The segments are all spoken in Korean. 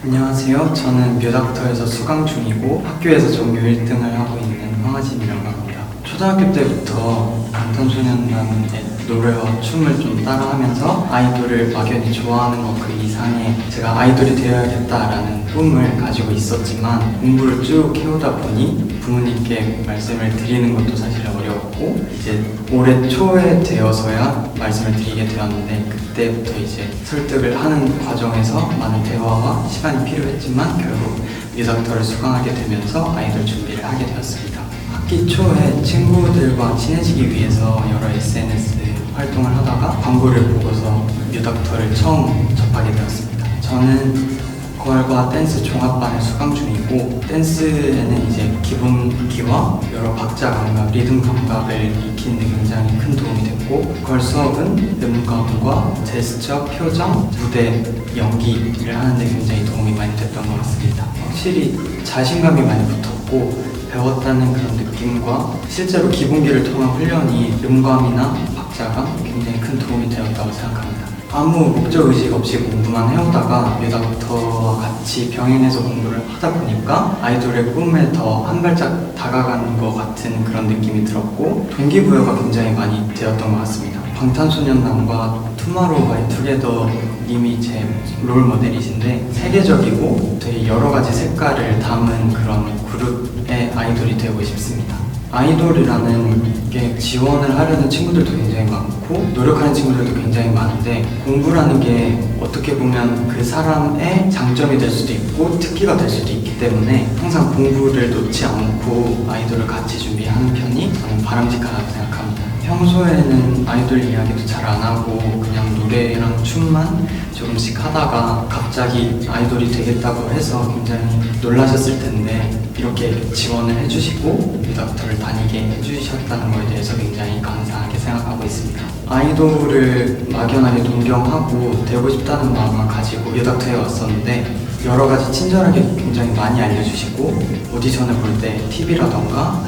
안녕하세요. 저는 뮤닥터에서 수강 중이고 학교에서 전교 1등을 하고 있는 황하진이라고 합니다. 초등학교 때부터 방탄소년단의 노래와 춤을 좀 따라하면서 아이돌을 막연히 좋아하는 것 그 이상의 제가 아이돌이 되어야겠다라는 꿈을 가지고 있었지만 공부를 쭉 해오다 보니 부모님께 말씀을 드리는 것도 사실 어려웠고 이제 올해 초에 되어서야 말씀을 드리게 되었는데 그때부터 이제 설득을 하는 과정에서 많은 대화와 시간이 필요했지만 결국 뮤닥터를 수강하게 되면서 아이돌 준비를 하게 되었습니다. 학기 초에 친구들과 친해지기 위해서 여러 SNS 활동을 하다가 광고를 보고서 뮤닥터를 처음 접하게 되었습니다. 저는 거울과 댄스 종합반을 수강 중이고 댄스에는 이제 기본기와 여러 박자 감각, 리듬 감각을 익히는 데 굉장히 큰 도움이 됐고 거울 수업은 음감과 제스처, 표정, 무대, 연기를 하는 데 굉장히 도움이 많이 됐던 것 같습니다. 확실히 자신감이 많이 붙었고 배웠다는 그런 느낌과 실제로 기본기를 통한 훈련이 음감이나 박자가 굉장히 큰 도움이 되었다고 생각합니다. 아무 목적 의식 없이 공부만 해오다가 뮤닥터와 같이 병행해서 공부를 하다 보니까 아이돌의 꿈에 더 한 발짝 다가가는 것 같은 그런 느낌이 들었고 동기부여가 굉장히 많이 되었던 것 같습니다. 방탄소년단과 투마로우바이투게더 님이 제 롤 모델이신데 세계적이고 되게 여러 가지 색깔을 담은 그런 그룹의 아이돌이 되고 싶습니다. 아이돌이라는 게 지원을 하려는 친구들도 굉장히 많고 노력하는 친구들도 굉장히 많은데 공부라는 게 어떻게 보면 그 사람의 장점이 될 수도 있고 특기가 될 수도 있기 때문에 항상 공부를 놓지 않고 아이돌을 같이 준비하는 편이 바람직하다고 생각합니다. 평소에는 아이돌 이야기도 잘 안 하고 그냥 노래랑 춤만 조금씩 하다가 갑자기 아이돌이 되겠다고 해서 굉장히 놀라셨을 텐데 이렇게 지원을 해주시고 뮤닥터를 다니게 해주셨다는 것에 대해서 굉장히 감사하게 생각하고 있습니다. 아이돌을 막연하게 동경하고 되고 싶다는 마음을 가지고 뮤닥터에 왔었는데 여러 가지 친절하게 굉장히 많이 알려주시고 오디션을 볼 때 팁이라던가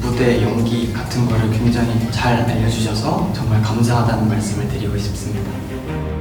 무대 연기 같은 거를 굉장히 잘 알려주셔서 정말 감사하다는 말씀을 드리고 싶습니다.